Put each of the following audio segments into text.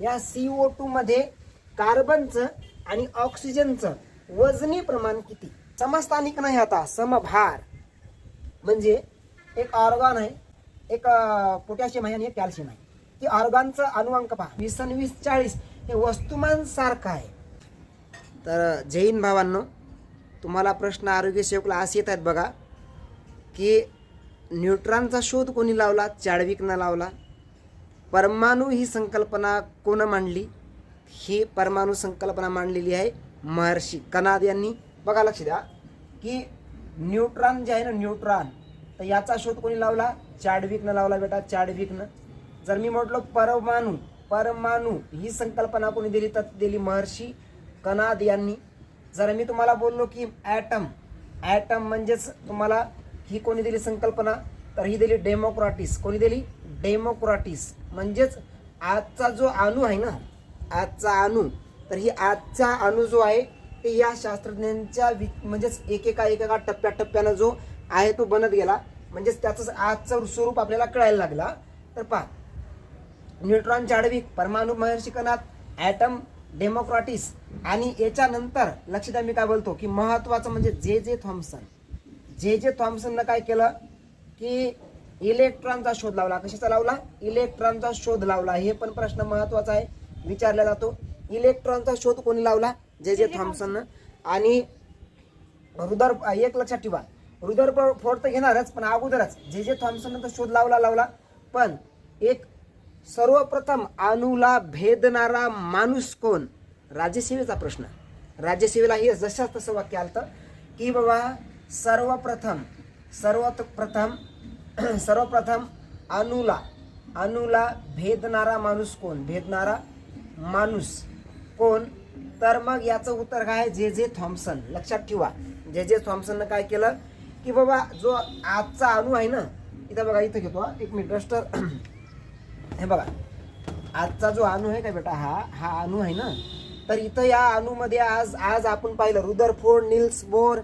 या C to मध्ये कार्बनचं आणि ऑक्सिजनचं वजनी प्रमाण किती? समस्थानिक नाही आता समभार. म्हणजे एक ऑर्गॉन आहे एक पोटॅशियम आहे आणि एक कॅल्शियम आहे. की ऑर्गॉनचं अनुवांक पहा. वीस आणि वीस चाळीस हे वस्तुमान सारखं आहे. तर जैन भावांनो. तुम्हाला प्रश्न आरोग्य सेवकला असे येत आहेत बघा की न्यूट्रॉनचा शोध कोणी लावला? चार्विकनं लावला. परमाणू ही संकल्पना कोण मांडली? ही परमाणू संकल्पना मांडलेली आहे महर्षी कनाद यांनी. बघा लक्ष द्या की न्यूट्रॉन जे आहे ना न्यूट्रॉन तर याचा शोध कोणी लावला? चार्डविकनं लावला बेटा चार्डविकनं. जर मी म्हटलो परमाणू परमाणू ही संकल्पना कोणी दिली तर दिली महर्षी कनाद यांनी. जर मी तुम्हाला बोललो की ॲटम ॲटम म्हणजेच तुम्हाला ही कोणी दिली संकल्पना? तर ही दिली डेमोक्रॅटिस. कोणी दिली? डेमोक्रॅटिस म्हणजेच आजचा जो अणू आहे ना आजचा अणू तर ही आजचा अणू जो आहे ते या शास्त्रज्ञांच्या वि म्हणजेच एकेका एकेका टप्प्याटप्प्यानं जो आहे तो बनत गेला. म्हणजेच त्याचं आजचं स्वरूप आपल्याला कळायला लागला. तर पहा न्यूट्रॉन चाडविक परमाणू महर्षिकनात ॲटम डेमोक्रॅटिस आणि याच्यानंतर लक्ष द्या मी काय बोलतो की महत्वाचं म्हणजे जे जे थॉम्सन जे जे थॉम्सननं काय केलं की इलेक्ट्रॉनचा शोध लावला. कशाचा लावला? इलेक्ट्रॉनचा शोध लावला. हे पण प्रश्न महत्त्वाचा आहे. विचारला जातो. इलेक्ट्रॉनचा शोध कोणी लावला? जे जे थॉम्सननं आणि रुदर एक लक्षात ठेवा. रुदर फोड तर घेणारच पण अगोदरच. जे जे थॉम्सन शोध लावला लावला. पण एक सर्वप्रथम अणूला भेदणारा माणूस कोण? राज्यसेवेचा प्रश्न. राज्यसेवेला हे जशाच तसं वाक्य आलं की बाबा सर्वप्रथम सर्वात प्रथम सर्वप्रथम अणूला अणूला भेदणारा माणूस कोण? भेदणारा माणूस कोण? तर मग याचं उत्तर काय आहे? जे जे थॉम्सन लक्षात ठेवा. जे जे थॉम्सननं काय केलं? की बाबा जो आजचा अणू आहे ना इथं बघा इथं घेतो एक मिनिट रस्टर. हे बघा. आजचा जो अणू आहे का बेटा हा हा अणू आहे ना तर इथं या अणूमध्ये आज आज आपण पाहिलं रुदरफोर्ड निल्स बोर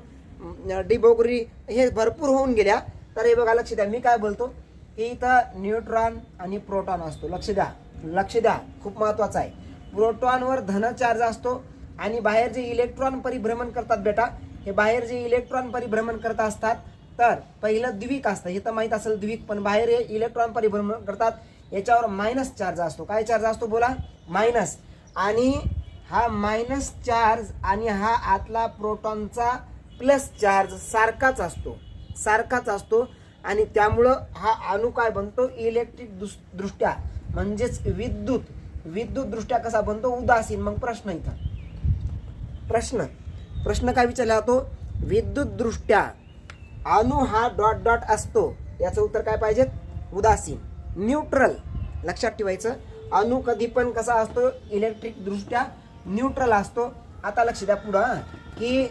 डिबोगरी हे भरपूर होऊन गेल्या. तर हे बघा लक्ष द्या. मी काय बोलतो? की इथं न्यूट्रॉन आणि प्रोटॉन असतो. लक्ष द्या. लक्ष द्या. खूप महत्वाचं आहे. प्रोटॉनवर धन चार्ज असतो आणि बाहेर जे इलेक्ट्रॉन परिभ्रमण करतात बेटा हे बाहेर जे इलेक्ट्रॉन परिभ्रमण करत असतात तर पहिलं द्विक असतं. हे तर माहीत असेल द्विक पण बाहेर हे इलेक्ट्रॉन परिभ्रमण करतात याच्यावर मायनस चार्ज असतो. काय चार्ज असतो बोला? मायनस आणि हा मायनस चार्ज आणि हा आतला प्रोटॉनचा प्लस चार्ज सारखाच असतो. सारखाच असतो. आणि त्यामुळं हा अणू काय बनतो? इलेक्ट्रिक दुस दृष्ट्या. म्हणजेच विद्युत. विद्युत दृष्ट्या कसा बनतो? उदासीन. मग प्रश्न इथं. प्रश्न. प्रश्न काय विचारला जातो? विद्युत दृष्ट्या अणू हा डॉट डॉट असतो. याचं उत्तर काय पाहिजेत? उदासीन. न्यूट्रल. लक्षात ठेवायचं. अणू कधी पण कसा असतो? इलेक्ट्रिक दृष्ट्या न्यूट्रल असतो. आता लक्ष द्या पुढं की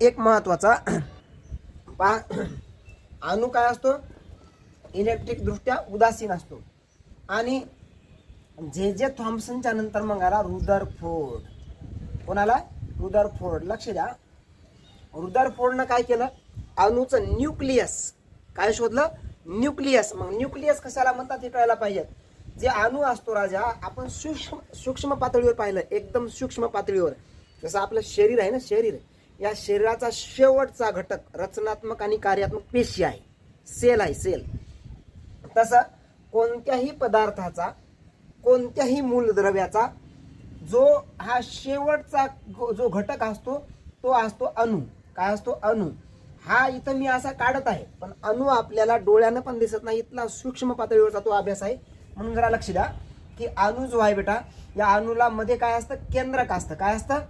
एक महत्त्वाचा पा अणू काय असतो? इलेक्ट्रिक दृष्ट्या उदासीन असतो. आणि जे जे थॉम्सनच्या नंतर मग आला रुदरफोर्ड. कोणाला? रुदरफोर्ड. लक्ष द्या. रुदरफोर्डनं काय केलं? अणूचं न्यूक्लियस. काय शोधलं? न्यूक्लियस. मग न्यूक्लियस कशाला म्हणतात हे कळायला पाहिजे. जे अणू असतो राजा आपण सूक्ष्म सूक्ष्म पातळीवर पाहिलं. एकदम सूक्ष्म पातळीवर. जसं आपलं शरीर आहे ना शरीर. या शरीराचा शेवटचा घटक रचनात्मक आणि कार्यात्मक पेशी आहे. सेल आहे सेल. तसं कोणत्याही पदार्थाचा कोणत्याही मूलद्रव्याचा जो हा शेवटचा जो घटक असतो तो असतो अणू. काय असतो? अणू. हा इथं मी असा काढत आहे पण अणू आपल्याला डोळ्यानं पण दिसत नाही. इथला सूक्ष्म पातळीवरचा तो अभ्यास आहे. म्हणून जरा लक्ष द्या की अणू जो आहे बेटा या अणूला मध्ये काय असतं? केंद्रक असतं. काय असतं?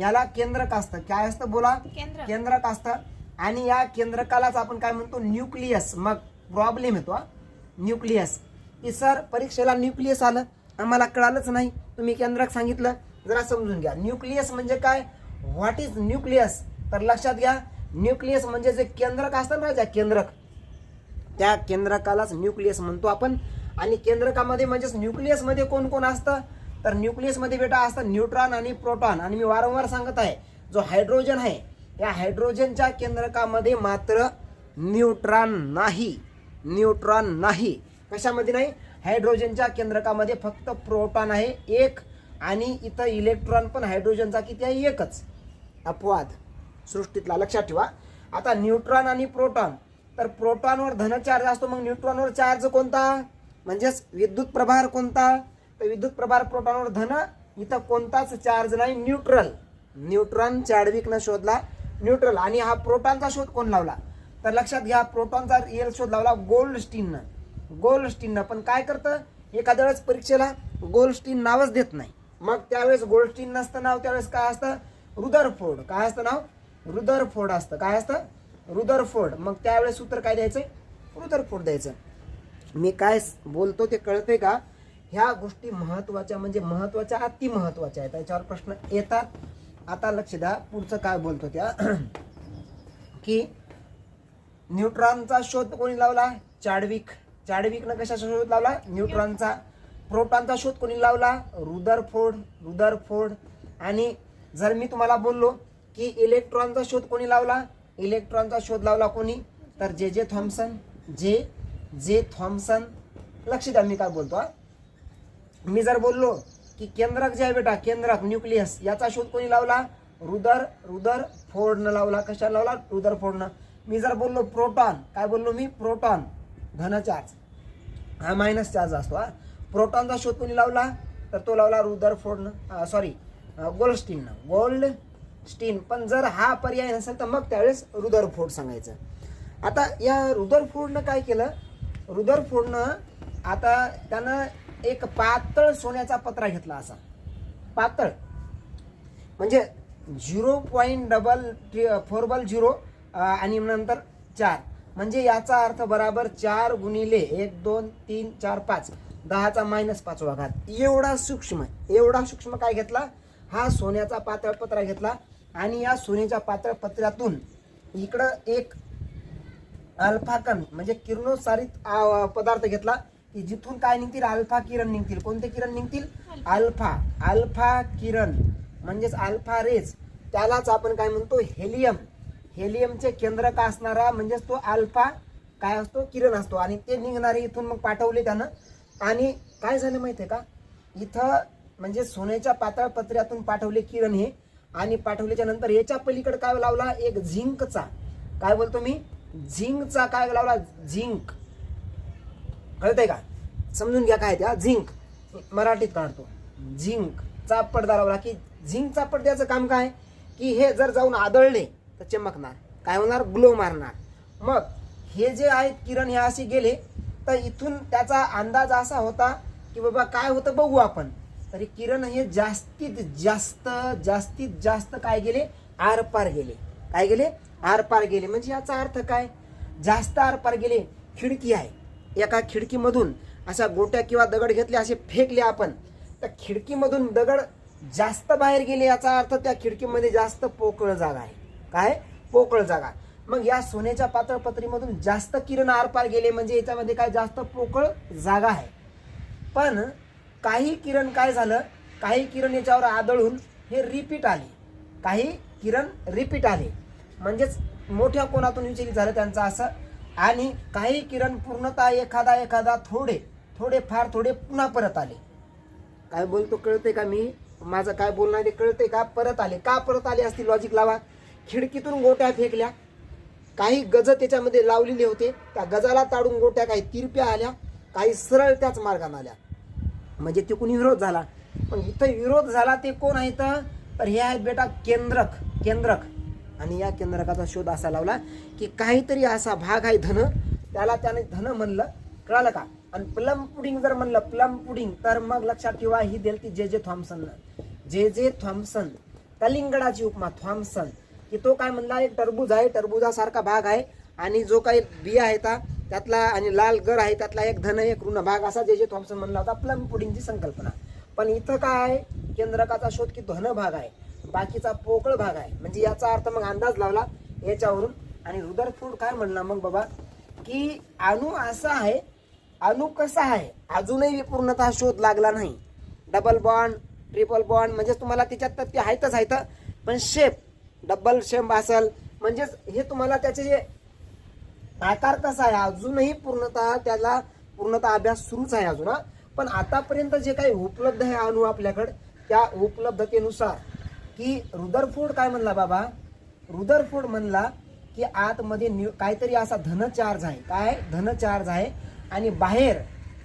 याला केंद्रक असतं काय असतं बोला? केंद्र. केंद्रक असतं आणि या केंद्रकालाच आपण काय म्हणतो? न्यूक्लियस. मग प्रॉब्लेम येतो. न्यूक्लियस. की सर परीक्षेला न्यूक्लियस आलं? आम्हाला कळालंच नाही. तुम्ही केंद्रक सांगितलं. जरा समजून घ्या. न्यूक्लियस म्हणजे काय? What is nucleus? तर लक्षात घ्या. न्यूक्लियस म्हणजे जे केंद्रक असतं ना ज्या केंद्रक. त्या केंद्रकालाच न्यूक्लियस म्हणतो आपण. आणि केंद्रकामध्ये म्हणजेच न्यूक्लियसमध्ये कोण कोण असतं? तर न्यूक्लियसमध्ये बेटा असतं न्यूट्रॉन आणि प्रोटॉन आणि मी वारंवार सांगत आहे जो हायड्रोजन आहे या हायड्रोजनच्या केंद्रकामध्ये मात्र न्यूट्रॉन नाही. न्यूट्रॉन नाही. कशामध्ये नाही? हायड्रोजनच्या केंद्रकामध्ये फक्त प्रोटॉन आहे एक. आणि इथं इलेक्ट्रॉन पण हायड्रोजनचा किती आहे? एकच. अपवाद. सृष्टीतला लक्षात ठेवा. आता न्यूट्रॉन आणि प्रोटॉन तर प्रोटॉनवर धन चार्ज असतो मग न्यूट्रॉनवर चार्ज कोणता? म्हणजेच विद्युत प्रभार कोणता? तर विद्युत प्रभार प्रोटॉनवर धन इथं कोणताच चार्ज नाही न्यूट्रल न्यूट्रॉन चाडविकनं शोधला न्यूट्रल आणि हा प्रोटॉनचा शोध कोण लावला? तर लक्षात घ्या प्रोटॉनचा रिअल शोध लावला गोल्ड स्टीननं गोल्ड स्टीननं पण काय करतं? एखाद्या वेळेस परीक्षेला गोल्डस्टीन नावच देत नाही. मग त्यावेळेस गोल्ड स्टीन नसतं नाव त्यावेळेस काय असतं? रुदरफोर्ड काय असतं नाव? रुदरफोर्ड असतं. काय असतं? रुदरफोर्ड मग त्यावेळेस सूत्र काय द्यायचं? रुदरफोर्ड द्यायचं. मी काय बोलतो ते कळते का? ह्या गोष्टी महत्त्वाच्या म्हणजे महत्त्वाच्या अति महत्त्वाच्या आहेत. त्याच्यावर प्रश्न येतात. आता लक्ष द्या पुढचं काय बोलतो त्या. की न्यूट्रॉनचा शोध कोणी लावला? चाडविक चाडविकनं कशाचा शोध लावला? न्यूट्रॉनचा. प्रोटॉनचा शोध कोणी लावला? रुदरफोर्ड. रुदरफोर्ड. आणि जर मी तुम्हाला बोललो की इलेक्ट्रॉनचा शोध कोणी लावला? इलेक्ट्रॉनचा शोध लावला कोणी? तर जे जे थॉम्सन जे जे थॉम्सन लक्ष द्या मी काय बोलतो हा. मी जर बोललो की केंद्रक जे आहे बेटा केंद्रक न्यूक्लियस याचा शोध कोणी लावला? रुदर रुदर फोडनं लावला. कशाला लावला? रुदर फोडनं मी जर बोललो प्रोटॉन काय बोललो मी? प्रोटॉन. धन चार्ज हा मायनस चार्ज असतो हा. प्रोटॉनचा शोध कोणी लावला? तर तो लावला रुदर फोडनं sorry Goldstein Goldstein पण जर हा पर्याय नसेल तर मग त्यावेळेस रुदर फोड सांगायचं. आता या रुदर फोडनं काय केलं? रुदर फोडनं आता त्यानं एक पातळ सोन्याचा पत्रा घेतला असा. पातळ. म्हणजे झिरो पॉईंट डबल फोर बल झिरो आणि नंतर चार. म्हणजे याचा अर्थ बराबर चार गुणिले एक दोन तीन चार पाच. दहाचा मायनस पाचवा घात एवढा सूक्ष्म एवढा सूक्ष्म काय घेतला? हा सोन्याचा पातळ पत्रा घेतला. आणि या सोन्याच्या पातळ पत्र्यातून इकडं एक अल्फाकन म्हणजे किरणोत्सारित पदार्थ घेतला. की जिथून काय निघतील? अल्फा किरण निघतील. कोणते किरण निघतील? अल्फा. अल्फा. किरण. म्हणजेच अल्फा रेज. त्यालाच आपण काय म्हणतो? हेलियम. हेलियमचे केंद्रक असणारा? म्हणजेच तो अल्फा काय असतो? किरण असतो. आणि ते निघणारे इथून मग पाठवले त्यानं. आणि काय झालं माहितीये का? इथं म्हणजे सोन्याच्या पातळ पत्र्यातून पाठवले किरण हे. आणि पाठवल्याच्या नंतर याच्या पलीकडे काय लावला? एक झिंकचा. काय बोलतो मी? झिंकचा काय लावला? झिंक. कळतंय का? समजून घ्या काय त्या. झिंक. मराठीत काढतो. झिंक. चापड लावला की झिंक चापड पडद्याचं काम काय? की हे जर जाऊन आदळले तर चमकणार. काय होणार? ग्लो मारणार. मग हे जे आहेत किरण हे असे गेले तर इथून त्याचा अंदाज असा होता की बाबा काय होतं बघू आपण. तरी किरण हे जास्तीत जास्त जास्तीत जास्त काय गेले? आरपार गेले. काय गेले? आरपार गेले. म्हणजे याचा अर्थ काय? जास्त आरपार गेले. खिडकी आहे. एका खिडकीमधून अशा गोट्या किंवा दगड घेतले असे फेकले आपण. त्या खिडकीमधून दगड जास्त बाहेर गेले याचा अर्थ त्या खिडकीमध्ये जास्त पोकळ जागा आहे. काय? पोकळ जागा. मग या सोन्याच्या पातळपत्रीमधून जास्त किरण आरपार गेले म्हणजे याच्यामध्ये काय? जास्त पोकळ जागा आहे. पण काही किरण काय झालं? काही किरण याच्यावर आदळून हे रिपीट आले. काही किरण रिपीट आले. म्हणजेच मोठ्या कोणातून विचलित झालं त्यांचं असं आणि काही किरण पूर्णतः एखादा एखादा थोडे थोडे फार थोडे पुन्हा परत आले. काय बोलतो कळते का मी? माझं काय बोलणार ते कळते का? परत आले. का परत आले असतील लॉजिक लावा? खिडकीतून गोट्या फेकल्या. काही गज त्याच्यामध्ये लावलेले होते. त्या गजाला ताडून गोट्या काही तिरप्या आल्या. काही सरळ त्याच मार्गाने आल्या. म्हणजे तिकून विरोध झाला. पण इथं विरोध झाला ते कोण आहेत तर हे आहेत बेटा केंद्रक केंद्रक. आणि या केंद्रकाचा शोध असा लावला की काहीतरी असा भाग आहे धन त्याला त्याने धन म्हणलं. कळालं का? आणि प्लम पुडिंग जर म्हणलं प्लम पुडिंग तर मग लक्षात ठेवा ही दिलती जे जे थॉम्सन जे जे थॉम्सन कलिंगडाची उपमा थॉम्सन की तो काय म्हणला एक टरबूज आहे टरबुजासारखा भाग आहे आणि जो काही बिया आहे ता त्यातला आणि लाल गर आहे त्यातला एक धन एक ऋण भाग असा जे जे थॉम्सन म्हणला होता प्लम पुडिंगची संकल्पना. पण इथं काय आहे? केंद्रकाचा शोध की धन भाग आहे. बाकीचा पोकळ भाग आहे. म्हणजे याचा अर्थ मग अंदाज लावला याच्यावरून. आणि रुदरफूड काय म्हणला मग बाबा? की अणू असा आहे अणू कसा आहे? अजूनही पूर्णतः शोध लागला नाही. डबल बॉन्ड ट्रिपल बॉन्ड म्हणजेच तुम्हाला त्याच्यात तर ते आहेतच आहेत. पण शेप डबल शेप असेल म्हणजेच हे तुम्हाला त्याचे जे आकार कसा आहे अजूनही पूर्णतः त्याला पूर्णतः अभ्यास सुरूच आहे अजून हा. पण आतापर्यंत जे काही उपलब्ध आहे अणू आपल्याकडे त्या उपलब्धतेनुसार की रुदरफोर्ड काय म्हणला बाबा? रुदरफोर्ड म्हणला की आतमध्ये न्यू काहीतरी असा धन चार्ज आहे. काय? धन चार्ज आहे. आणि बाहेर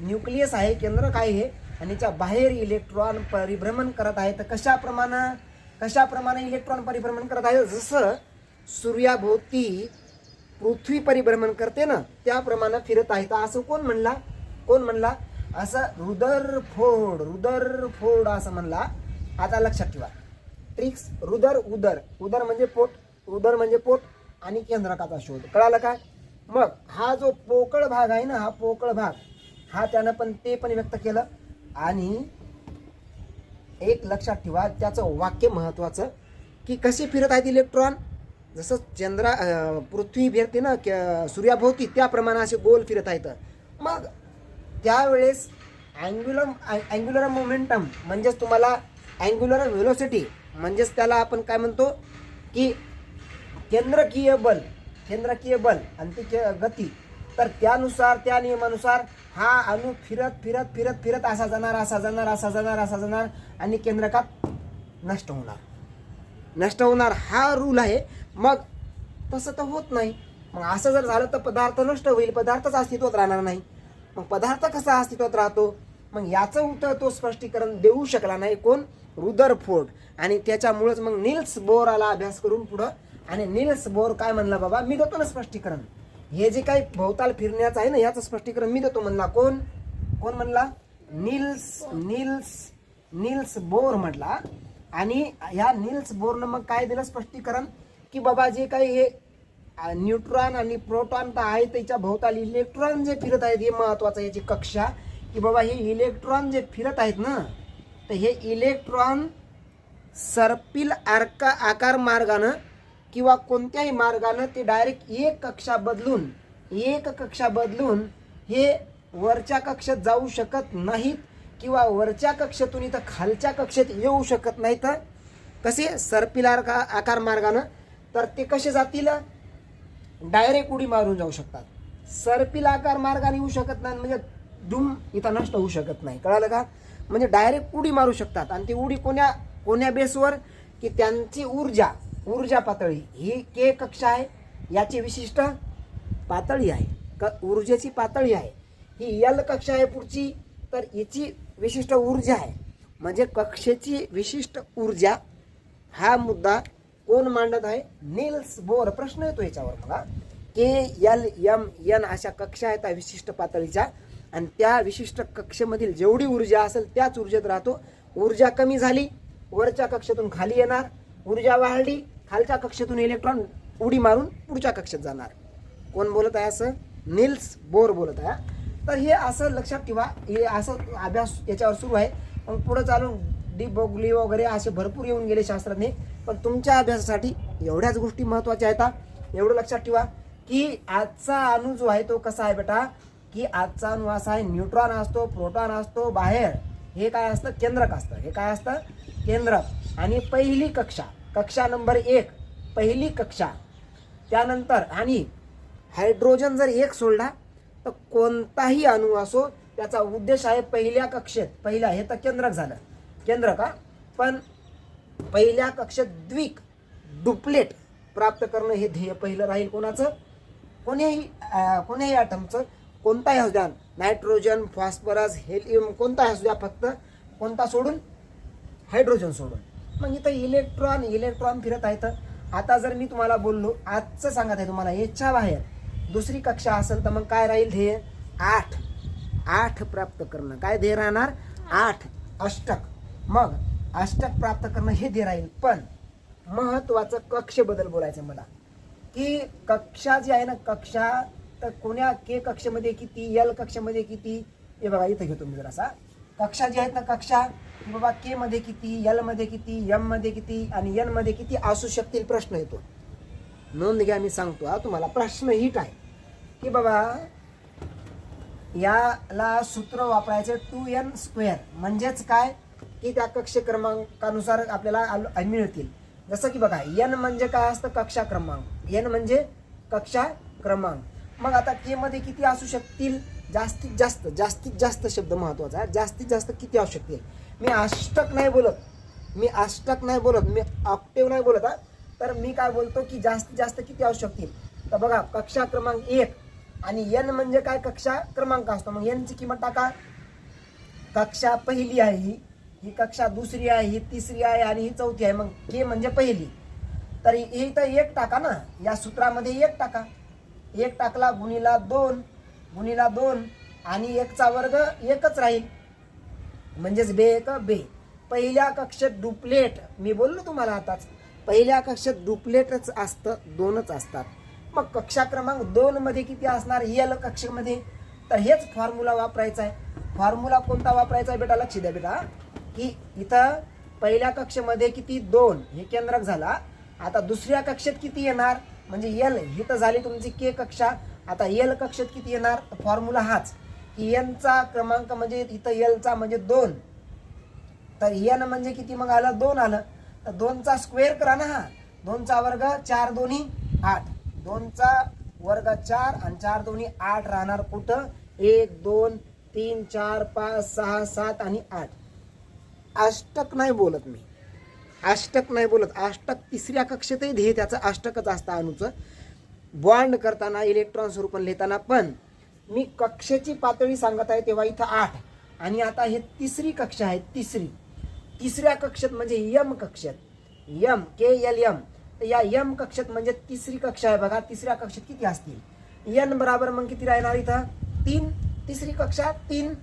न्यूक्लियस आहे केंद्र काय आहे आणि त्या बाहेर इलेक्ट्रॉन परिभ्रमण करत आहे. तर कशाप्रमाणे कशाप्रमाणे इलेक्ट्रॉन परिभ्रमण करत आहे? जसं सूर्याभोवती पृथ्वी परिभ्रमण करते ना त्याप्रमाणे फिरत आहे. तर असं कोण म्हणला? कोण म्हणला? असं रुदरफोर्ड रुदरफोर्ड असं म्हणला. आता लक्षात ठेवा. ट्रिक्स रुदर उदर. उदर म्हणजे पोट उदर म्हणजे पोट आणि केंद्रकाचा शोध. कळालं काय? मग हा जो पोकळ भाग आहे ना हा पोकळ भाग हा त्यानं पण ते पण व्यक्त केलं आणि एक लक्षात ठेवा त्याचं वाक्य महत्वाचं की कसे फिरत आहेत इलेक्ट्रॉन जसं चंद्रा पृथ्वी फिरते ना क- सूर्याभोवती त्याप्रमाणे असे गोल फिरत आहेत. मग त्यावेळेस अँग्युलर अँग्युलर मोमेंटम म्हणजेच तुम्हाला अँग्युलर व्हेलोसिटी म्हणजेच त्याला आपण काय म्हणतो की केंद्रकीय बल केंद्रकीय बल आणि ती के- गती. तर त्यानुसार त्या नियमानुसार हा अणू फिरत फिरत फिरत फिरत असा जाणार असा जाणार असा जाणार असा जाणार आणि केंद्रकात नष्ट होणार. नष्ट होणार हा रूल आहे. मग तसं तर होत नाही. मग असं जर झालं तर पदार्थ नष्ट होईल. पदार्थच अस्तित्वात राहणार नाही. मग पदार्थ कसा अस्तित्वात राहतो? मग याचं उत्तर तो स्पष्टीकरण देऊ शकला नाही. कोण? रुदरफोर्ड. आणि त्याच्यामुळेच मग निल्स बोराला अभ्यास करून पुढं. आणि निल्स बोर काय म्हणला बाबा? मी देतो ना स्पष्टीकरण. हे जे काही भोवताल फिरण्याचं आहे ना याचं स्पष्टीकरण मी देतो म्हणला. कोण? कोण म्हणला? निल्स निल्स निल्स बोर म्हटला. आणि ह्या निल्स बोरनं मग काय दिलं स्पष्टीकरण? की बाबा जे काही हे न्यूट्रॉन आणि प्रोटॉन तर आहे त्याच्या भोवताली इलेक्ट्रॉन जे फिरत आहेत हे महत्वाचं आहे याची कक्षा. की बाबा हे इलेक्ट्रॉन जे फिरत आहेत ना तर हे इलेक्ट्रॉन सर्पिल आरका आकार मार्गानं किंवा कोणत्याही मार्गानं ते डायरेक्ट एक कक्षा बदलून एक कक्षा बदलून हे वरच्या कक्षेत जाऊ शकत नाहीत किंवा वरच्या कक्षेतून इथं खालच्या कक्षेत येऊ शकत नाहीत. कसे? सर्पिल का आकार मार्गानं. तर ते कसे जातील? डायरेक्ट उडी मारून जाऊ शकतात. सर्पिल आकार मार्गाने येऊ शकत नाही म्हणजे डूम इथं नष्ट होऊ शकत नाही. कळालं का? म्हणजे डायरेक्ट उडी मारू शकतात. आणि ती उडी कोण्या कोण्या बेसवर की त्यांची ऊर्जा ऊर्जा पातळी. ही के कक्षा आहे याची विशिष्ट पातळी आहे. क ऊर्जेची पातळी आहे. ही यल कक्षा आहे पुढची तर याची विशिष्ट ऊर्जा आहे. म्हणजे कक्षेची विशिष्ट ऊर्जा हा मुद्दा कोण मांडत आहे? नील्स बोर प्रश्न येतो याच्यावर मला के एल एम एन अशा कक्षा आहेत त्या विशिष्ट पातळीच्या. आणि त्या विशिष्ट कक्षेमधील जेवढी ऊर्जा असेल त्याच ऊर्जेत राहतो. ऊर्जा कमी झाली वरच्या कक्षेतून खाली येणार. ऊर्जा वाढली खालच्या कक्षेतून इलेक्ट्रॉन उडी मारून पुढच्या कक्षेत जाणार. कोण बोलत आहे असं? निल्स बोर बोलत आहे. तर हे असं लक्षात ठेवा. हे असं अभ्यास याच्यावर सुरू आहे. मग पुढे चालून डी बोगली वगैरे असे भरपूर येऊन गेले शास्त्रज्ञ. पण तुमच्या अभ्यासासाठी एवढ्याच गोष्टी महत्त्वाच्या आहेत एवढं लक्षात ठेवा. की आजचा अणू जो आहे तो कसा आहे बेटा? की आजचा अणू असा आहे न्यूट्रॉन असतो प्रोटॉन असतो बाहेर. हे काय असतं? केंद्रक असतं. हे काय असतं? केंद्रक. आणि पहिली कक्षा कक्षा नंबर एक पहिली कक्षा. त्यानंतर आणि हायड्रोजन जर एक सोडला तर कोणताही अणू असो त्याचा उद्देश आहे पहिल्या कक्षेत. पहिल्या हे तर केंद्रक झालं. केंद्र का पण पहिल्या कक्षेत द्विक डुप्लेट प्राप्त करणं हे ध्येय पहिलं राहील कोणाचं? कोणीही कोणीही कोण्याही ॲटमचं कोणताही असू द्या नायट्रोजन फॉस्फरस हेलियम कोणताही असू द्या फक्त कोणता सोडून हायड्रोजन सोडून. मग इथं इलेक्ट्रॉन इलेक्ट्रॉन फिरत आहेत आता जर मी तुम्हाला बोललो आजचं सांगत आहे तुम्हाला याच्या बाहेर. दुसरी कक्षा असेल तर मग काय राहील ध्येय? आठ. आठ प्राप्त करणं. काय ध्येय राहणार? आठ. अष्टक. मग अष्टक प्राप्त करणं हे ध्येय राहील. पण महत्वाचं कक्षेबद्दल बोलायचं मला. की कक्षा जी आहे ना कक्षा तर कोण्या के कक्षेमध्ये किती यल कक्षेमध्ये किती हे बघा इथं घेतो मी जरासा. कक्षा जी आहेत ना कक्षा बाबा के मध्ये किती यलमध्ये किती यममध्ये किती आणि एनमध्ये किती असू शकतील प्रश्न येतो. नोंद घ्या मी सांगतो हा तुम्हाला प्रश्न हिट आहे. की बाबा याला सूत्र वापरायचं टू एन स्क्वेअर. म्हणजेच काय? की त्या कक्ष क्रमांकानुसार आपल्याला मिळतील. जसं की बघा एन म्हणजे काय असतं? कक्षा क्रमांक. एन म्हणजे कक्षा क्रमांक. मग आता के मध्ये किती असू शकतील? जास्तीत जास्त जास्तीत जास्त शब्द महत्त्वाचा आहे. जास्तीत जास्त किती असू शकतील? मी अष्टक नाही बोलत. मी अष्टक नाही बोलत. मी ऑक्टेव नाही बोलत हा. तर मी काय बोलतो की जास्तीत जास्त किती असू आहे तर बघा कक्षा क्रमांक एक आणि एन म्हणजे काय? कक्षा क्रमांक असतो. मग एनची किंमत टाका. कक्षा पहिली आहे ही. ही कक्षा दुसरी आहे ही तिसरी आहे आणि ही चौथी आहे. मग के म्हणजे पहिली. तर इथं एक टाका ना. या सूत्रामध्ये एक टाका. एक टाकला गुणीला दोन गुणीला दोन आणि एकचा वर्ग एकच राहील. म्हणजेच बे एक बे. पहिल्या कक्षेत डुप्लेट मी बोललो तुम्हाला आताच पहिल्या कक्षेत डुप्लेटच असतं दोनच असतात. मग कक्षा क्रमांक दोनमध्ये किती असणार? एल कक्षेमध्ये. तर हेच फॉर्म्युला वापरायचा आहे. फॉर्म्युला कोणता वापरायचा आहे बेटा? लक्ष द्या बेटा की इथं पहिल्या कक्षेमध्ये किती? दोन. हे केंद्रक झाला. आता दुसऱ्या कक्षेत किती येणार? म्हणजे एल ही तर झाली तुमची के कक्षा. आता एल कक्षेत किती येणार? फॉर्म्युला हाच. की एनचा क्रमांक म्हणजे इथं एलचा म्हणजे दोन. तर एन म्हणजे किती मग आलं? दोन आलं. तर दोनचा स्क्वेअर करा ना हा. दोनचा वर्ग चार दोन्ही आठ. दोनचा वर्ग चार आणि चार दोन्ही आठ राहणार कुठं? एक दोन तीन चार पाच सहा सात आणि आठ. अष्टक नाही बोलत मी. अष्टक नाही बोलत. अष्टक तिसऱ्या कक्षेतही ध्येय त्याचं अष्टकच असतं अणूचं बॉन्ड करताना इलेक्ट्रॉन स्वरूपात लिहिताना पण मी कक्षेची पातळी सांगत आहे तेव्हा इथं आठ. आणि आता हे तिसरी कक्षा आहे तिसरी. तिसऱ्या कक्षेत म्हणजे यम कक्षेत. M K L M. तर या यम कक्षेत म्हणजे तिसरी कक्षा आहे बघा. तिसऱ्या कक्षेत किती असतील? यन बराबर मग किती राहणार इथं? तीन. तिसरी कक्षा तीन.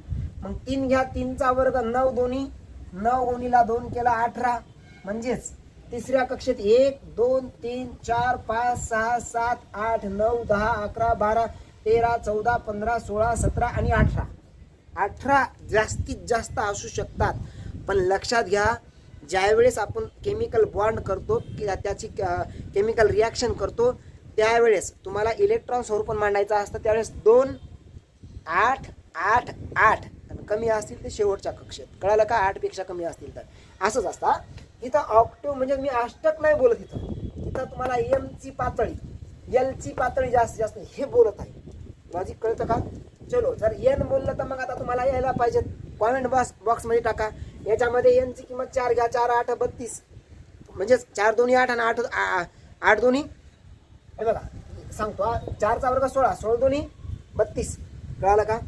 मग तीन घ्या. तीनचा वर्ग नऊ दोन्ही. नऊ गुणीला दोन केला अठरा. म्हणजेच तिसऱ्या कक्षेत एक दोन तीन चार पाच सहा सात आठ नऊ दहा अकरा बारा तेरा चौदा पंधरा सोळा सतरा आणि अठरा. अठरा जास्तीत जास्त असू शकतात. पण लक्षात घ्या ज्यावेळेस आपण केमिकल बॉन्ड करतो की त्याची केमिकल रिॲक्शन करतो त्यावेळेस तुम्हाला इलेक्ट्रॉन स्वरूपण मांडायचं असतं. त्यावेळेस दोन आठ आठ आठ. कमी असतील ते शेवटच्या कक्षेत. कळालं का? आठपेक्षा कमी असतील तर. असंच असतं इथं ऑक्टिव्ह म्हणजे मी अष्टक नाही बोलत इथं. इथं तुम्हाला एम ची पातळी एल ची पातळी जास्तीत जास्त हे बोलत आहे. माझी कळतं का? चलो जर एन बोललं तर मग आता तुम्हाला यायला पाहिजेत कॉमेंट बॉक्स बॉक्समध्ये टाका. याच्यामध्ये एनची किंमत चार घ्या चार आठ बत्तीस. म्हणजेच चार दोन्ही आठ आणि आठ आठ दोन्ही. हे बघा सांगतो चारचा वर्ग सोळा सोळा दोन्ही बत्तीस. कळालं का?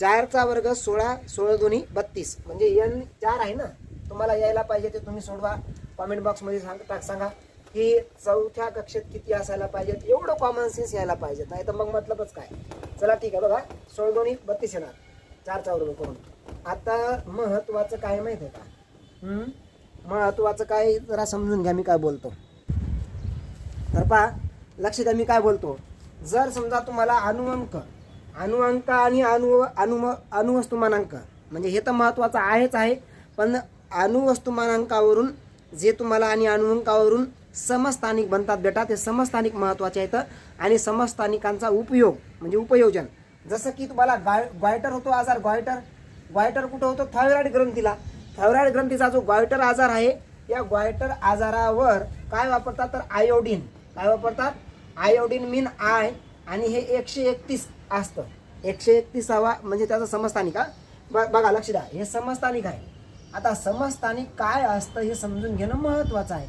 चारचा वर्ग सोळा सोळा दोन्ही बत्तीस. म्हणजे एन चार आहे ना? तुम्हाला यायला पाहिजे ते तुम्ही सोडवा. कॉमेंट बॉक्समध्ये सांग टाक सांगा की चौथ्या कक्षेत किती असायला पाहिजेत एवढं कॉमन सेन्स यायला पाहिजेत नाही तर मग मतलबच काय? चला ठीक आहे बघा. सोळ दोन्ही बत्तीस येणार. चार वर्ग करून. आता महत्वाचं काय माहीत आहे का? महत्त्वाचं महत्वाचं काय जरा समजून घ्या मी काय बोलतो. तर पहा लक्ष द्या मी काय बोलतो. जर समजा तुम्हाला अनुअंक अनुअंक आणि अनु अनु अणुवस्तुमानांक म्हणजे हे तर महत्त्वाचं आहेच आहे पण अणुवस्तुमानांकावरून जे तुम्हाला आणि अणुअंकावरून समस्थानिक बनतात बेटा ते समस्थानिक महत्त्वाचे आहेत आणि समस्थानिकांचा उपयोग म्हणजे उपयोजन. जसं की तुम्हाला गाय ग्वायटर होतो आजार ग्वायटर ग्वायटर कुठं होतो? थायरॉइड ग्रंथीला. थायरॉइड ग्रंथीचा जो ग्वायटर आजार आहे या ग्वायटर आजारावर काय वापरतात? तर आयोडीन. काय वापरतात? आयोडीन मीन आय आणि हे एकशे एकतीस असतं. एकशे एकतीसावा म्हणजे त्याचं समस्थानिक हा? बघा लक्ष द्या. हे समस्थानिक आहे. आता समस्थानिक काय असतं हे समजून घेणं महत्त्वाचं आहे.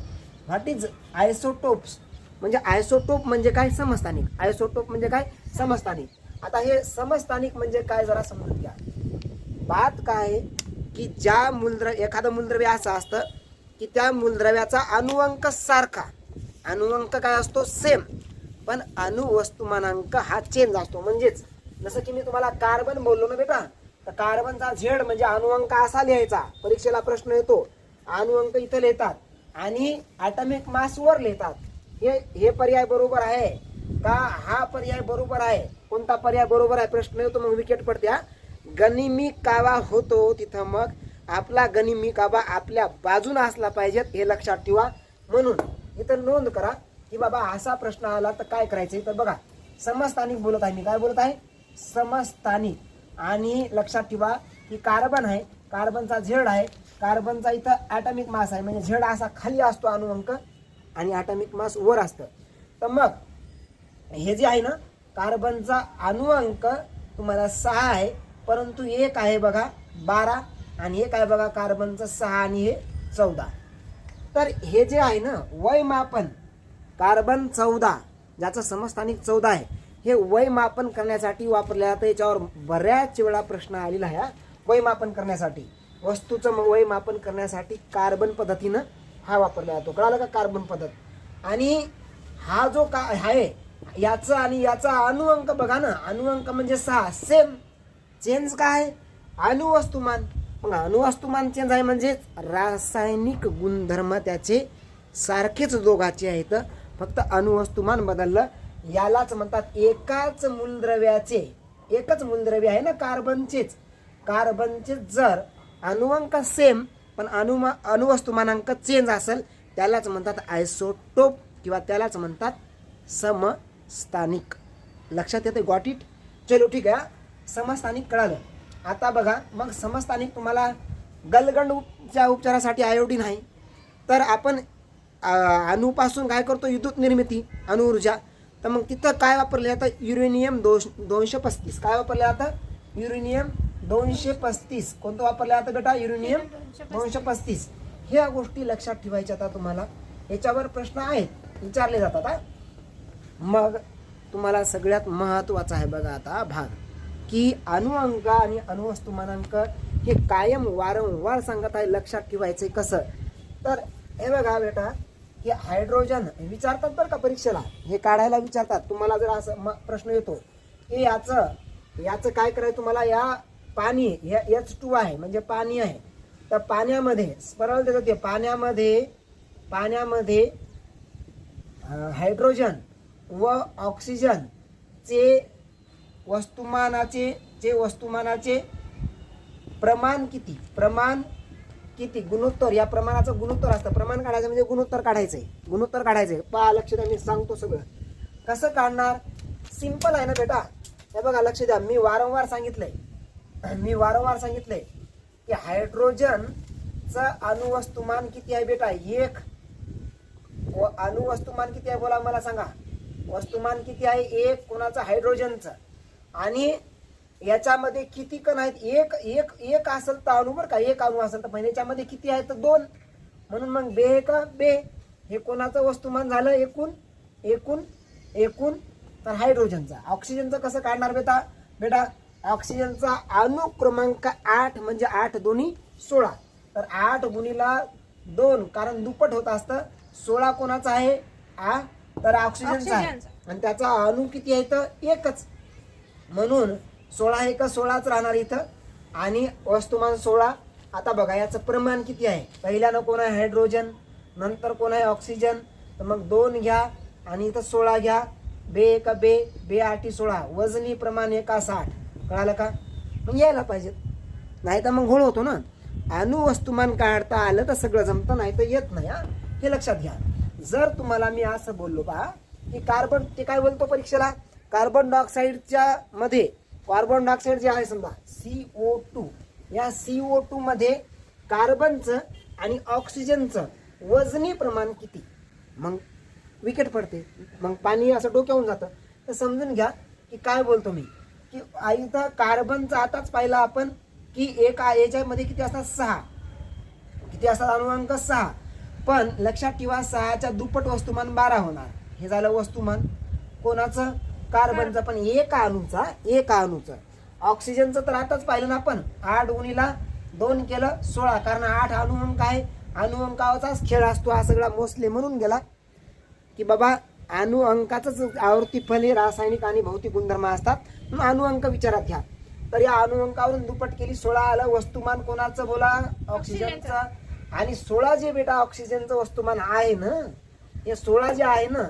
व्हॉट इज आयसोटोप्स म्हणजे आयसोटोप म्हणजे काय समस्थानिक? आयसोटोप म्हणजे काय? समस्थानिक. आता हे समस्थानिक म्हणजे काय जरा समजून घ्या. बात काय आहे की ज्या मूलद्रव्य एखादं मूलद्रव्य असं असतं की त्या मूलद्रव्याचा अनुवंक सारखा. अनुवंक काय असतो? सेम पण अणुवस्तुमानांक हा चेंज असतो. म्हणजेच जसं की मी तुम्हाला कार्बन बोललो ना बेटा तर कार्बनचा झेड म्हणजे अणुअंक असा लिहायचा. परीक्षेला प्रश्न येतो. अणुअंक इथं लिहितात. आणि ॲटॉमिक मास वर लिहितात. हे हे पर्याय बरोबर आहे का? हा पर्याय बरोबर आहे. कोणता पर्याय बरोबर आहे? प्रश्न येतो मग विकेट पडत्या गनिमी कावा होतो तिथं मग. आपला गनिमी कावा आपल्या बाजून असला पाहिजेत हे लक्षात ठेवा. म्हणून इथं नोंद करा की बाबा असा प्रश्न आला तर काय करायचं? इथं बघा. समस्थानिक बोलत आहे. मी काय बोलत आहे? समस्थानिक. आणि लक्षात ठेवा की कार्बन आहे कार्बनचा झेड आहे कार्बनचा इथं ॲटॉमिक मास आहे म्हणजे झेड असा खाली असतो अणुअंक आणि ॲटॉमिक मास वर असतं. तर मग हे जे आहे ना कार्बनचा अणुअंक तुम्हाला सहा आहे परंतु एक आहे बघा बारा आणि एक आहे बघा कार्बनचं सहा आणि हे चौदा. तर हे जे आहे ना वयमापन कार्बन चौदा ज्याचं समस्थानिक चौदा आहे हे वयमापन करण्यासाठी वापरलं जातं. याच्यावर बऱ्याच वेळा प्रश्न आलेला आहे वयमापन करण्यासाठी. वस्तूचं म- वयमापन करण्यासाठी कार्बन पद्धतीनं हा वापरला जातो. कळालं का कार्बन पद्धत? आणि हा जो का आहे याचा आणि याचा अणुअंक बघा ना. अणुअंक म्हणजे सहा. सेम चेंज काय अणुवस्तुमान मग अणुवस्तुमान चेंज आहे म्हणजे रासायनिक गुणधर्म त्याचे सारखेच दोघाचे आहेत. फक्त अणुवस्तुमान बदललं यालाच म्हणतात एकाच मूलद्रव्याचे. एकच मूलद्रव्य आहे ना कार्बनचेच. कार्बनचे जर अणुअंक सेम पण अणुमा अणुवस्तुमानांक चेंज असेल त्यालाच म्हणतात आयसोटोप किंवा त्यालाच म्हणतात समस्थानिक. लक्षात येते गॉट इट चलो ठीक आहे समस्थानिक कळालं. आता बघा मग समस्थानिक तुम्हाला गलगंडच्या उपचारासाठी आयोडीन आहे. तर आपण अणूपासून काय करतो? विद्युत निर्मिती अणुऊर्जा. तर मग तिथं काय वापरलं जातं युरेनियम दोश दोनशे पस्तीस. काय वापरलं जातं युरेनियम दोनशे पस्तीस. कोणतं वापरलं जातं बेटा युरेनियम दोनशे पस्तीस. ह्या गोष्टी लक्षात ठेवायच्या आता तुम्हाला. याच्यावर प्रश्न आहेत. विचारले जातात हा. मग तुम्हाला सगळ्यात महत्त्वाचा आहे बघा आता भाग. की अणुअंक आणि अणुवस्तुमानांक हे कायम वारंवार सांगत आहे लक्षात ठेवायचे कसं? तर हे बघा बेटा हे हायड्रोजन विचारतात बरं का परीक्षेला. हे काढायला विचारतात. तुम्हाला जर असं म- प्रश्न येतो की याचं याचं काय करायचं तुम्हाला? या पाणी हे एच टू आहे म्हणजे पाणी आहे. तर पाण्यामध्ये स्मरण देतात ते पाण्यामध्ये पाण्यामध्ये हायड्रोजन व ऑक्सिजन चे वस्तुमानाचे जे वस्तुमानाचे प्रमाण किती? प्रमाण किती गुणोत्तर या प्रमाणाचं गुणोत्तर असतं. प्रमाण काढायचं म्हणजे गुणोत्तर काढायचंय. गुणोत्तर काढायचंय. पहा लक्ष द्या मी सांगतो सगळं. कसं काढणार? सिंपल आहे ना बेटा. हे बघा लक्ष द्या. मी वारंवार सांगितलंय. मी वारंवार सांगितलंय की हायड्रोजनचं अणुवस्तुमान किती आहे बेटा? एक. व अणुवस्तुमान किती आहे? बोला मला सांगा. वस्तुमान किती आहे? एक. कोणाचं? हायड्रोजनचं. आणि याच्यामध्ये किती कण आहेत? एक एक एक असेल तर अणु बरं का. एक अणु असेल तर पण याच्यामध्ये किती आहे तर दोन. म्हणून मग बे का? बे. हे कोणाचं वस्तुमान झालं? एकूण एकूण एकूण. तर हायड्रोजनचा. ऑक्सिजनचं कसं काढणार बेटा? बेटा ऑक्सिजनचा अणु क्रमांक आठ म्हणजे आठ दोन्ही सोळा. तर आठ गुणीला दोन कारण दुप्पट होत असतं. सोळा कोणाचा आहे? आ? तर ऑक्सिजनचा आहे. आणि त्याचा अणु किती आहे? तर एकच. म्हणून सोळा एक सोळाच राहणार इथं? आणि वस्तुमान सोळा आता बघा याचं प्रमाण किती आहे? पहिल्यानं कोण आहे हायड्रोजन नंतर कोण आहे ऑक्सिजन? तर मग दोन घ्या आणि इथं सोळा घ्या. बे एक बे बे आठी सोळा. वजनी प्रमाण एका साठ. कळालं का? मग यायला पाहिजे. नाही तर मग होळ होतो ना. अणुवस्तुमान काढता आलं तर सगळं जमतं नाही तर येत नाही हा. हे लक्षात घ्या. जर तुम्हाला मी असं बोललो बा की कार्बन ते काय बोलतो परीक्षेला? कार्बन डायऑक्साईडच्या मध्ये कार्बन डायऑक्साईड जे आहे समजा सी ओ टू या सी ओ टू मध्ये कार्बनचं आणि ऑक्सिजनचं वजनी प्रमाण किती? मग विकेट पडते. मग पाणी असं डोक्यावून जातं. तर समजून घ्या की काय बोलतो मी. की इथं कार्बनचं आताच पाहिलं आपण की एका याच्यामध्ये किती असतात? सहा. किती असतात? अनुवांक सहा. पण लक्षात ठेवा सहाच्या दुप्पट वस्तुमान बारा होणार. हे झालं वस्तुमान. कोणाचं? कार्बनचं पण एका अणूचा एका अणूचं. ऑक्सिजनचं तर आताच पाहिलं ना आपण. आठ गुणीला दोन केलं सोळा. कारण आठ अणुअंक आहे अणुअंकाचाच खेळ असतो. हा सगळा मोस्टली म्हणून गेला. की बाबा अणु अंकाचंच आवर्ती फल हे रासायनिक आणि भौतिक गुणधर्म असतात. म्हणून अणु अंक विचारात घ्या. तर या अणु अंकावरून दुप्पट केली. सोळा आलं वस्तुमान कोणाचं बोला? ऑक्सिजनचं. आणि सोळा जे बेटा ऑक्सिजनचं वस्तुमान आहे ना हे सोळा जे आहे ना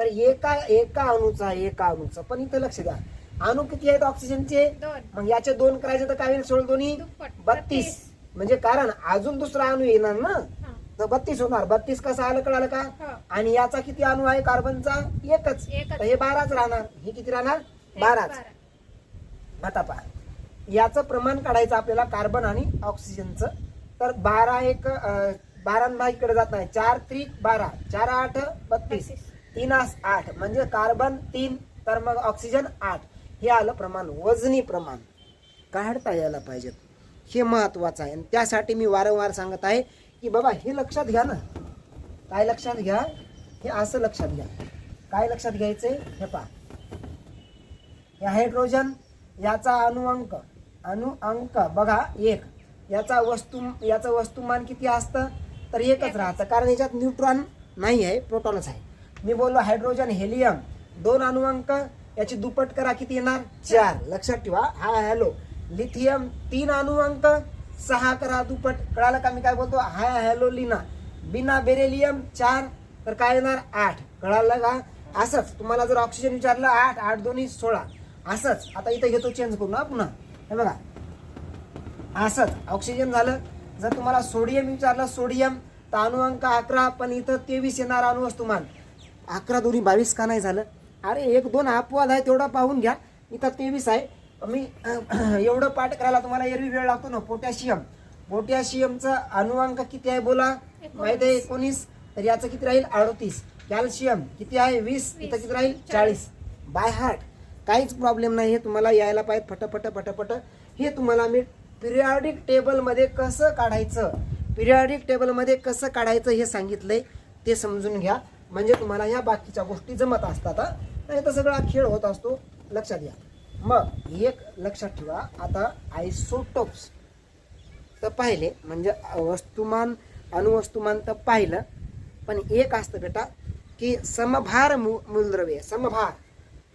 तर एका एका अणूचा आहे, एका अणूचं. पण इथं लक्ष द्या. अणू किती आहेत ऑक्सिजनचे दोन. मग याचे दोन करायचे तर काय होईल सोळ दोन्ही? दुप्पट. बत्तीस. म्हणजे कारण अजून दुसरा अणू येणार ना? हा. तर बत्तीस होणार. बत्तीस कसं आलं कळालं का? हो. आणि याचा किती अणू आहे कार्बनचा एकच. एकच. तर हे बाराच राहणार. हे किती राहणार? बाराच. बारा. आता पहा. याचं प्रमाण काढायचं आपल्याला कार्बन आणि ऑक्सिजनचं तर बारा एक अं, बारा इकडे जात नाही. चार त्रिक बारा. चार आठ बत्तीस. बत्तीस. तीन आस आठ. म्हणजे कार्बन तीन तर मग ऑक्सिजन आठ. हे आलं प्रमाण वजनी प्रमाण. काढता यायला पाहिजेत? हे महत्त्वाचं आहे. आणि त्यासाठी मी वारंवार सांगत आहे की बाबा हे लक्षात घ्या ना. काय लक्षात घ्या? हे असं लक्षात घ्या. काय लक्षात घ्यायचंय? हे पहा. हे हायड्रोजन याचा अणुअंक अणुअंक बघा एक. याचा वस्तू याचं वस्तुमान किती असतं? तर एकच. राहतं. कारण याच्यात न्यूट्रॉन नाही आहे प्रोटॉनच आहे. मी बोललो हायड्रोजन हेलियम दोन अणुअंक याची दुप्पट करा किती येणार? चार. लक्षात ठेवा. हा हॅलो लिथियम तीन अणुअंक सहा करा दुप्पट कळालं का मी काय बोलतो? हा हॅलो लिना. बिना बेरेलियम चार. तर काय येणार? आठ. कळालं का? असंच. तुम्हाला जर ऑक्सिजन विचारलं आठ आठ दोन्ही सोळा. असंच. आता इथं घेतो चेंज करू ना पुन्हा. हे बघा. असंच. ऑक्सिजन झालं. जर तुम्हाला सोडियम विचारलं सोडियम तर अणुअंक अकरा पण इथं तेवीस येणार अणुवस्तुमान अकरा दोन्ही बावीस का नाही झालं? अरे एक दोन अपवाद आहे तेवढा पाहून घ्या. इथं तेवीस आहे. मी एवढं पाठ करायला तुम्हाला एरवी वेळ लागतो ना. पोटॅशियम. पोटॅशियमचा अणुअंक किती आहे बोला? माहिती आहे? एकोणीस. तर याचं किती राहील? अडतीस. कॅल्शियम किती आहे? वीस. इथं किती राहील? चाळीस. By heart. काहीच प्रॉब्लेम नाही. हे तुम्हाला यायला पाहिजे. फटफट फटफट. हे तुम्हाला मी पिरियॉडिक टेबलमध्ये कसं काढायचं? पिरियॉडिक टेबलमध्ये कसं काढायचं हे सांगितलंय ते समजून घ्या. म्हणजे तुम्हाला ह्या बाकीच्या गोष्टी जमत असतात नाही तर सगळा खेळ होत असतो. लक्षात घ्या. मग एक लक्षात ठेवा आता आयसोटोप्स तर पाहिले म्हणजे वस्तुमान अणुवस्तुमान तर पाहिलं पण एक असतं बेटा की समभार मू मूलद्रव्य समभार.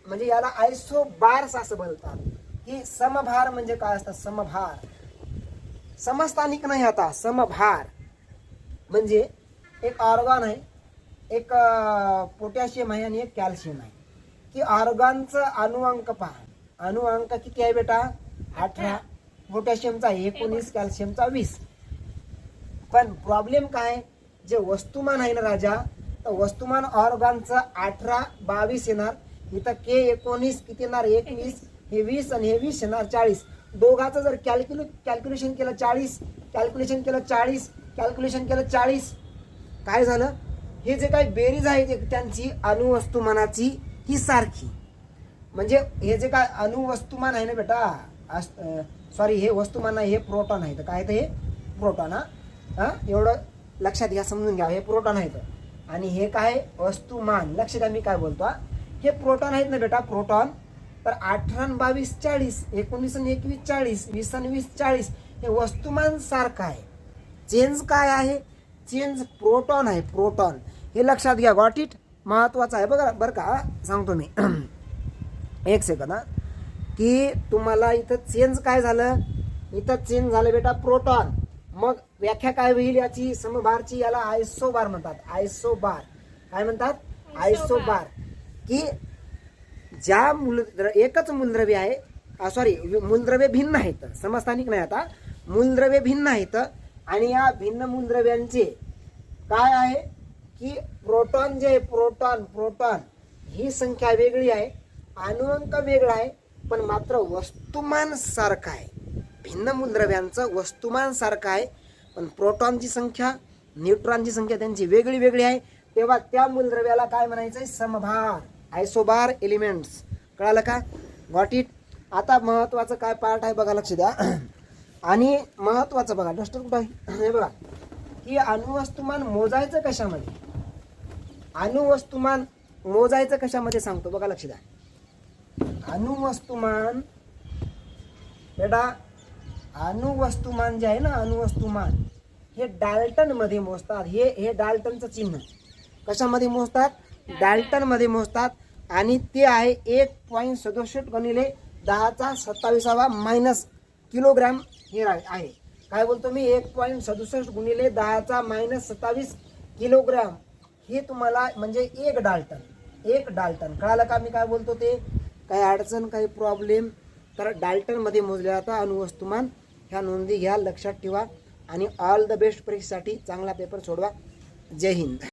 म्हणजे याला आयसो बार्स असं बोलतात. की समभार म्हणजे काय असतं समभार. समस्थानिक नाही आता समभार. म्हणजे एक ऑर्गॉन आहे एक पोटॅशियम आहे आणि एक कॅल्शियम आहे. की ऑर्गॉनचं अनुअंक पहा. अनुअंक किती आहे बेटा? अठरा. पोटॅशियमचा एकोणीस कॅल्शियमचा वीस. पण प्रॉब्लेम काय? जे वस्तुमान आहे ना राजा तर वस्तुमान ऑर्गॉनचं अठरा बावीस येणार. इथं के एकोणीस किती येणार? एकवीस. हे वीस आणि हे वीस येणार चाळीस. दोघाचं जर कॅल्क्युले कॅल्क्युलेशन केलं चाळीस कॅल्क्युलेशन केलं चाळीस कॅल्क्युलेशन केलं चाळीस काय झालं? हे जे काही बेरीज आहे ते त्यांची अणुवस्तुमानाची ही सारखी. म्हणजे हे जे काय अणुवस्तुमान आहे ना बेटा सॉरी हे वस्तुमान आहे हे प्रोटॉन आहे. तर काय तर हे प्रोटॉन हा? एवढं लक्षात घ्या समजून घ्या. हे प्रोटॉन आहेत आणि हे काय वस्तुमान. लक्ष द्या मी काय बोलतो हे? प्रोटॉन आहेत ना बेटा प्रोटॉन तर अठरा बावीस चाळीस एकोणीस आणि एकवीस चाळीस वीस आणि वीस चाळीस हे वस्तुमान सारखं आहे. चेंज काय आहे? चेंज प्रोटॉन आहे प्रोटॉन. हे लक्षात घ्या गॉट इट? महत्त्वाचं आहे. बघा बरं का? सांगतो मी. एक सेकंद हां. की तुम्हाला इथं चेंज काय झालं? इथं चेंज झालं बेटा प्रोटॉन. मग व्याख्या काय होईल याची? समभारची याला आयसो बार म्हणतात. आयसो बार काय म्हणतात? आयसो बार की ज्या मूलद्र एकच मूलद्रव्य आहे सॉरी मूलद्रव्य भिन्न आहेत. समस्थानिक नाही आता. मूलद्रव्य भिन्न आहेत. आणि या भिन्न मूलद्रव्यांचे काय आहे? की प्रोटॉन जे आहे प्रोटॉन प्रोटॉन ही संख्या वेगळी आहे अणुअंक वेगळा आहे पण मात्र वस्तुमान सारखं आहे. भिन्न मूलद्रव्यांचं वस्तुमान सारखं आहे पण प्रोटॉनची संख्या न्यूट्रॉनची संख्या त्यांची वेगळी वेगळी आहे. तेव्हा त्या मूलद्रव्याला काय म्हणायचं आहे समभार आयसोबार एलिमेंट्स. कळालं का? गॉट इट आता महत्वाचं काय पार्ट आहे बघा लक्ष द्या. आणि महत्वाचं बघा डस्टर कुठं आहे? हे बघा. की अणुवस्तुमान मोजायचं कशामध्ये? अणुवस्तुमान मोजायचं कशामध्ये सांगतो? बघा लक्ष द्या. अणुवस्तुमान बेटा अणुवस्तुमान जे आहे ना अणुवस्तुमान हे डाल्टनमध्ये मोजतात. हे हे डाल्टनचं चिन्ह. कशामध्ये मोजतात? डाल्टनमध्ये मोजतात. आणि ते आहे एक पॉईंट सदुसष्ट गणिले दहाचा सत्तावीसावा मायनस किलोग्रॅम हे आहे. काय बोलतो मी? एक पॉईंट सदुसष्ट गुणिले दहाचा मायनस सत्तावीस किलोग्राम हे तुम्हाला म्हणजे एक डाल्टन. एक डाल्टन. कळालं का मी काय बोलतो ते? काही अडचण काही प्रॉब्लेम तर डाल्टनमध्ये मोजल्या जातं अणुवस्तुमान ह्या नोंदी घ्या लक्षात ठेवा. आणि ऑल द बेस्ट परीक्षेसाठी चांगला पेपर सोडवा. जय हिंद.